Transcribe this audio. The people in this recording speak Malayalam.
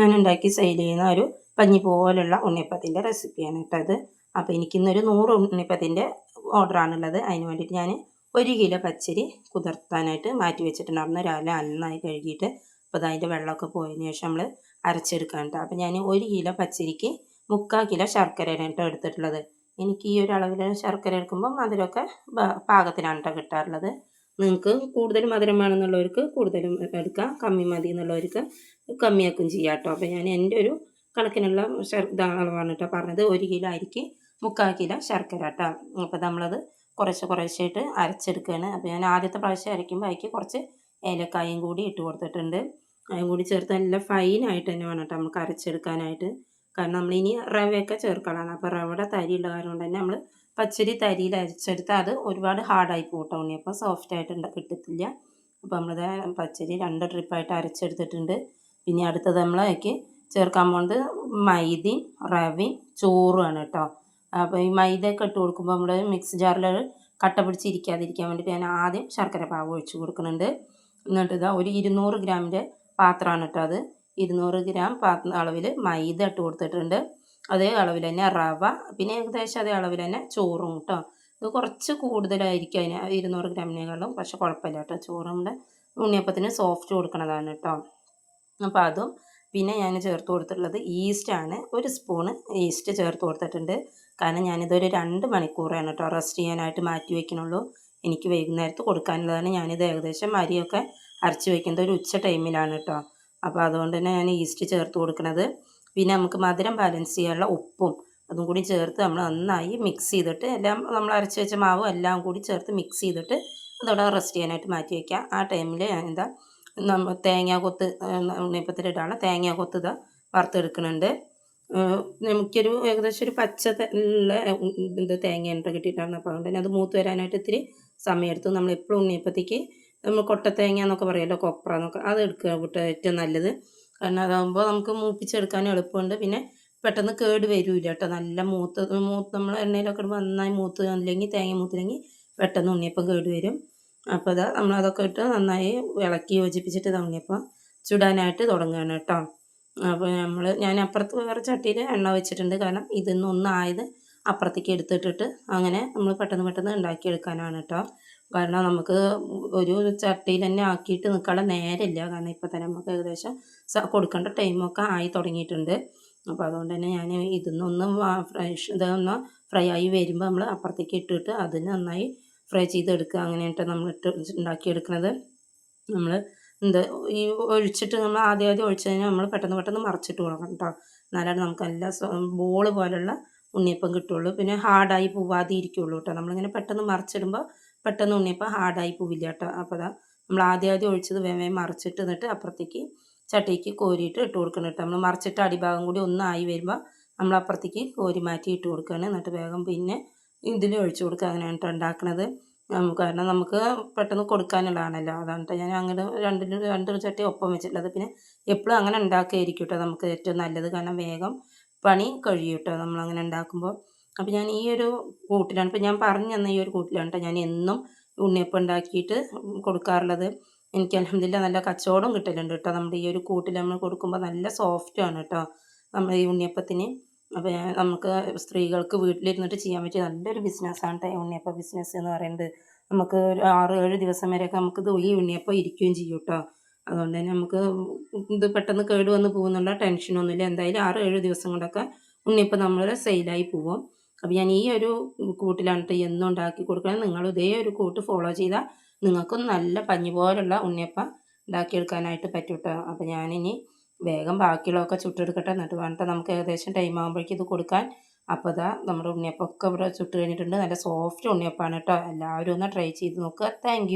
ഞാൻ ഉണ്ടാക്കി സെയിൽ ചെയ്യുന്ന ഒരു പഞ്ഞി പോലുള്ള ഉണ്ണിയപ്പത്തിന്റെ റെസിപ്പിയാണ് കേട്ടോ അത് അപ്പോൾ എനിക്കിന്നൊരു നൂറ് ഉണ്ണിയപ്പത്തിന്റെ ഓർഡറാണുള്ളത് അതിന് വേണ്ടിയിട്ട് ഞാൻ ഒരു കിലോ പച്ചരി കുതിർത്താനായിട്ട് മാറ്റി വെച്ചിട്ടുണ്ടായിരുന്നു രാവിലെ നന്നായി കഴുകിയിട്ട് അപ്പോൾ അതിന്റെ വെള്ളമൊക്കെ പോയതിന് ശേഷം നമ്മൾ അരച്ചെടുക്കാൻ കേട്ടോ. അപ്പോൾ ഞാൻ ഒരു കിലോ പച്ചരിക്ക് മുക്കാൽ കിലോ ശർക്കരയാണ് കേട്ടോ എടുത്തിട്ടുള്ളത്. എനിക്ക് ഈ ഒരു അളവിൽ ശർക്കര എടുക്കുമ്പോൾ മധുരമൊക്കെ പാകത്തിനാണ് കേട്ടോ കിട്ടാറുള്ളത്. നിങ്ങൾക്ക് കൂടുതൽ മധുരം വേണമെന്നുള്ളവർക്ക് കൂടുതലും എടുക്കാം. കമ്മി മതി എന്നുള്ളവർക്ക് കമ്മിയാക്കും ചെയ്യാം കേട്ടോ. അപ്പോൾ ഞാൻ എന്റെ ഒരു കണക്കിനുള്ള അളവാണ് കേട്ടോ പറഞ്ഞത്. ഒരു കിലോ അരിക്ക് മുക്കാൽ കിലോ ശർക്കര കേട്ടോ. അപ്പോൾ നമ്മളത് കുറച്ച് കുറച്ചായിട്ട് അരച്ചെടുക്കുകയാണ്. അപ്പോൾ ഞാൻ ആദ്യത്തെ പ്രാവശ്യം അരയ്ക്കുമ്പോൾ അതിക്ക് കുറച്ച് ഏലക്കായും കൂടി ഇട്ട് കൊടുത്തിട്ടുണ്ട്. അതും കൂടി ചേർത്ത് നല്ല ഫൈനായിട്ട് തന്നെ വേണം കേട്ടോ നമുക്ക് അരച്ചെടുക്കാനായിട്ട്. കാരണം നമ്മൾ ഇനി റവയൊക്കെ ചേർക്കാനാണ് അപ്പോൾ റവയുടെ തരിയുള്ള കാരണം കൊണ്ട് തന്നെ നമ്മൾ പച്ചരി തരിയിൽ അരച്ചെടുത്താൽ അത് ഒരുപാട് ഹാർഡായി പോട്ടോ സോഫ്റ്റ് ആയിട്ടുണ്ട് കിട്ടത്തില്ല. അപ്പോൾ നമ്മളത് പച്ചരി രണ്ട് ട്രിപ്പായിട്ട് അരച്ചെടുത്തിട്ടുണ്ട്. പിന്നെ അടുത്തത് നമ്മളേക്ക് ചേർക്കാൻ പോകുന്നത് മൈദയും റവയും ചോറുമാണ് കേട്ടോ. അപ്പോൾ ഈ മൈദയൊക്കെ ഇട്ട് കൊടുക്കുമ്പോൾ നമ്മൾ മിക്സ് ജാറിൽ കട്ട പിടിച്ചിരിക്കാതിരിക്കാൻ വേണ്ടിയിട്ട് ഞാൻ ആദ്യം ശർക്കര പാവ് ഒഴിച്ച് കൊടുക്കുന്നുണ്ട്. എന്നിട്ട് ഇതാ ഒരു ഇരുന്നൂറ് ഗ്രാമിന്റെ പാത്രമാണ് കേട്ടോ അത്. ഇരുന്നൂറ് ഗ്രാം പാത്ര അളവിൽ മൈദ ഇട്ട് കൊടുത്തിട്ടുണ്ട്. അതേ അളവിൽ തന്നെ റവ പിന്നെ ഏകദേശം അതേ അളവിൽ തന്നെ ചോറും കേട്ടോ ഇത് കുറച്ച് കൂടുതലായിരിക്കും അതിന് ഇരുന്നൂറ് ഗ്രാമിനേക്കാളും പക്ഷെ കുഴപ്പമില്ല കേട്ടോ ചോറ് നമ്മുടെ ഉണ്ണിയപ്പത്തിന് സോഫ്റ്റ് കൊടുക്കണതാണ് കേട്ടോ അപ്പോൾ അതും പിന്നെ ഞാൻ ചേർത്ത് കൊടുത്തിട്ടുള്ളത് ഈസ്റ്റാണ് ഒരു സ്പൂണ് ഈസ്റ്റ് ചേർത്ത് കൊടുത്തിട്ടുണ്ട്. കാരണം ഞാനിതൊരു രണ്ട് മണിക്കൂറാണ് കേട്ടോ റെസ്റ്റ് ചെയ്യാനായിട്ട് മാറ്റി വയ്ക്കണുള്ളൂ എനിക്ക് വൈകുന്നേരത്ത് കൊടുക്കാനുള്ളതാണ്. ഞാനിത് ഏകദേശം അരിയൊക്കെ അരച്ച് വയ്ക്കുന്നത് ഒരു ഉച്ച ടൈമിലാണ് കേട്ടോ അപ്പോൾ അതുകൊണ്ട് തന്നെ ഞാൻ ഈസ്റ്റ് ചേർത്ത് കൊടുക്കുന്നത്. പിന്നെ നമുക്ക് മധുരം ബാലൻസ് ചെയ്യാനുള്ള ഉപ്പും അതും കൂടി ചേർത്ത് നമ്മൾ നന്നായി മിക്സ് ചെയ്തിട്ട് എല്ലാം നമ്മൾ അരച്ച് വെച്ച മാവും എല്ലാം കൂടി ചേർത്ത് മിക്സ് ചെയ്തിട്ട് അതവിടെ റെസ്റ്റ് ചെയ്യാനായിട്ട് മാറ്റി വയ്ക്കുക ആ ടൈമിൽ ഞാൻ എന്താ നമ്മൾ തേങ്ങ കൊത്ത് ഉണ്ണിപ്പത്തിലിട്ടാണ് തേങ്ങ കൊത്ത് ഇതാ വറുത്തെടുക്കുന്നുണ്ട്. നമുക്കൊരു ഏകദേശം ഒരു പച്ച ഉള്ള ഇത് തേങ്ങ കിട്ടിയിട്ടാണ് അപ്പോൾ അതുകൊണ്ട് തന്നെ അത് മൂത്ത് വരാനായിട്ട് ഇത്തിരി സമയമെടുത്തു. നമ്മൾ എപ്പോഴും ഉണ്ണിയപ്പത്തേക്ക് നമ്മൾ കൊട്ടത്തേങ്ങ എന്നൊക്കെ പറയുമല്ലോ കൊപ്ര എന്നൊക്കെ. അത് എടുക്കുക വിട്ട് ഏറ്റവും നല്ലത്. കാരണം അതാകുമ്പോൾ നമുക്ക് മൂപ്പിച്ചെടുക്കാൻ എളുപ്പമുണ്ട്. പിന്നെ പെട്ടെന്ന് കേട് വരില്ല കേട്ടോ. നല്ല മൂത്ത് മൂത്ത് നമ്മൾ എണ്ണയിലൊക്കെ നന്നായി മൂത്ത് അല്ലെങ്കിൽ തേങ്ങ മൂത്തില്ലെങ്കിൽ പെട്ടെന്ന് ഉണ്ണിയപ്പം കേട് വരും. അപ്പോൾ അതാ നമ്മളതൊക്കെ ഇട്ട് നന്നായി ഇളക്കി യോജിപ്പിച്ചിട്ട് ഉണ്ണിയപ്പം ചുടാനായിട്ട് തുടങ്ങുകയാണ് കേട്ടോ. അപ്പോൾ നമ്മൾ ഞാൻ അപ്പുറത്ത് വേറെ ചട്ടിയിൽ എണ്ണ വെച്ചിട്ടുണ്ട്. കാരണം ഇതിൽ നിന്നൊന്നായത് അപ്പുറത്തേക്ക് എടുത്തിട്ടിട്ട് അങ്ങനെ നമ്മൾ പെട്ടെന്ന് പെട്ടെന്ന് ഉണ്ടാക്കിയെടുക്കാനാണ് കേട്ടോ. കാരണം നമുക്ക് ഒരു ചട്ടിയിൽ തന്നെ ആക്കിയിട്ട് നിൽക്കാനുള്ള നേരമില്ല. കാരണം ഇപ്പോൾ തന്നെ നമുക്ക് ഏകദേശം കൊടുക്കേണ്ട ടൈമൊക്കെ ആയി തുടങ്ങിയിട്ടുണ്ട്. അപ്പോൾ അതുകൊണ്ട് തന്നെ ഞാൻ ഇതിന്നൊന്ന് ഫ്രഷ് ഇതൊന്ന് ഫ്രൈ ആയി വരുമ്പോൾ നമ്മൾ അപ്പുറത്തേക്ക് ഇട്ടിട്ട് അതിന് നന്നായി ഫ്രൈ ചെയ്തെടുക്കുക. അങ്ങനെയായിട്ട് നമ്മൾ ഇട്ട് ഉണ്ടാക്കിയെടുക്കുന്നത്. നമ്മൾ എന്ത് ഈ ഒഴിച്ചിട്ട് നമ്മൾ ആദ്യം ആദ്യം ഒഴിച്ച് കഴിഞ്ഞാൽ നമ്മൾ പെട്ടെന്ന് പെട്ടെന്ന് മറിച്ചിട്ട് കൊടുക്കണം കേട്ടോ. എന്നാലാണ് നമുക്ക് എല്ലാ ബോൾ പോലുള്ള ഉണ്ണിയപ്പം കിട്ടുള്ളൂ പിന്നെ ഹാർഡായി പോവാതെ ഇരിക്കുള്ളൂ കേട്ടോ. നമ്മളിങ്ങനെ പെട്ടെന്ന് മറിച്ചിടുമ്പോൾ പെട്ടെന്ന് ഉണ്ണിയപ്പം ഹാർഡായി പോവില്ല കേട്ടോ. അപ്പോൾ അതാ നമ്മൾ ആദ്യം ആദ്യം ഒഴിച്ചത് വേവേ മറിച്ചിട്ട് എന്നിട്ട് അപ്പുറത്തേക്ക് ചട്ടിക്ക് കോരിയിട്ട് ഇട്ട് കൊടുക്കണം കേട്ടോ. നമ്മൾ മറിച്ചിട്ട് അടിഭാഗം കൂടി ഒന്നായി വരുമ്പോൾ നമ്മൾ അപ്പുറത്തേക്ക് കോരി മാറ്റി ഇട്ട് കൊടുക്കുകയാണ്. എന്നിട്ട് വേഗം പിന്നെ ഇതിൽ ഒഴിച്ചു കൊടുക്കുക. അങ്ങനെയാണ് കേട്ടോ ഉണ്ടാക്കുന്നത് കാരണം നമുക്ക് പെട്ടെന്ന് കൊടുക്കാനുള്ളതാണല്ലോ. അതാണ് കേട്ടോ. ഞാൻ അങ്ങനെ രണ്ടിന് രണ്ട് ചട്ടി ഒപ്പം വെച്ചിട്ടുള്ളത്. പിന്നെ എപ്പോഴും അങ്ങനെ ഉണ്ടാക്കിയായിരിക്കും കേട്ടോ നമുക്ക് ഏറ്റവും നല്ലത്. കാരണം വേഗം പണി കഴിയും കേട്ടോ. നമ്മളങ്ങനെ ഉണ്ടാക്കുമ്പോൾ. അപ്പോൾ ഞാൻ ഈ ഒരു കൂട്ടിലാണ്. ഇപ്പോൾ ഞാൻ പറഞ്ഞു തന്ന ഈ ഒരു കൂട്ടിലാണ് കേട്ടോ ഞാൻ എന്നും ഉണ്ണിയപ്പം ഉണ്ടാക്കിയിട്ട് കൊടുക്കാറുള്ളത്. എനിക്ക് അലഹമില്ല നല്ല കച്ചവടം കിട്ടലുണ്ട് കേട്ടോ നമ്മുടെ ഈ ഒരു കൂട്ടിൽ നമ്മൾ കൊടുക്കുമ്പോൾ നല്ല സോഫ്റ്റാണ് കേട്ടോ നമ്മൾ ഈ ഉണ്ണിയപ്പത്തിന്. അപ്പോൾ നമുക്ക് സ്ത്രീകൾക്ക് വീട്ടിലിരുന്നിട്ട് ചെയ്യാൻ പറ്റിയ നല്ലൊരു ബിസിനസ്സാണ് കേട്ടോ ഉണ്ണിയപ്പം ബിസിനസ് എന്ന് പറയുന്നത്. നമുക്ക് ഒരു ആറ് ഏഴ് ദിവസം വരെയൊക്കെ നമുക്ക് ഇത് ഈ ഉണ്ണിയപ്പം ഇരിക്കുകയും ചെയ്യും കേട്ടോ അതുകൊണ്ട് തന്നെ നമുക്ക് ഇത് പെട്ടെന്ന് കേട് വന്ന് പോകുന്നുള്ള ടെൻഷനൊന്നുമില്ല എന്തായാലും ആറ് ഏഴ് ദിവസം കൊണ്ടൊക്കെ ഉണ്ണിയപ്പം നമ്മൾ സെയിലായി പോവും. അപ്പോൾ ഞാൻ ഈ ഒരു കൂട്ടിലാണ് കേട്ടോ എന്നും ഉണ്ടാക്കി കൊടുക്കണം നിങ്ങൾ ഇതേ ഒരു കൂട്ട് ഫോളോ ചെയ്താൽ നിങ്ങൾക്കും നല്ല പഞ്ഞി പോലുള്ള ഉണ്ണിയപ്പം ഉണ്ടാക്കിയെടുക്കാനായിട്ട് പറ്റും കേട്ടോ അപ്പോൾ ഞാനിനി വേഗം ബാക്കിയുള്ളതൊക്കെ ചുട്ടെടുക്കട്ടെ. എന്നിട്ട് വേണ്ട നമുക്ക് ഏകദേശം ടൈം ആകുമ്പോഴേക്കും ഇത് കൊടുക്കാൻ. അപ്പോൾ ഇതാ നമ്മുടെ ഉണ്ണിയപ്പം ഒക്കെ ഇവിടെ ചുട്ട് കഴിഞ്ഞിട്ടുണ്ട്. നല്ല സോഫ്റ്റ് ഉണ്ണിയപ്പാണ് കേട്ടോ എല്ലാവരും ഒന്ന് ട്രൈ ചെയ്ത് നോക്കുക താങ്ക്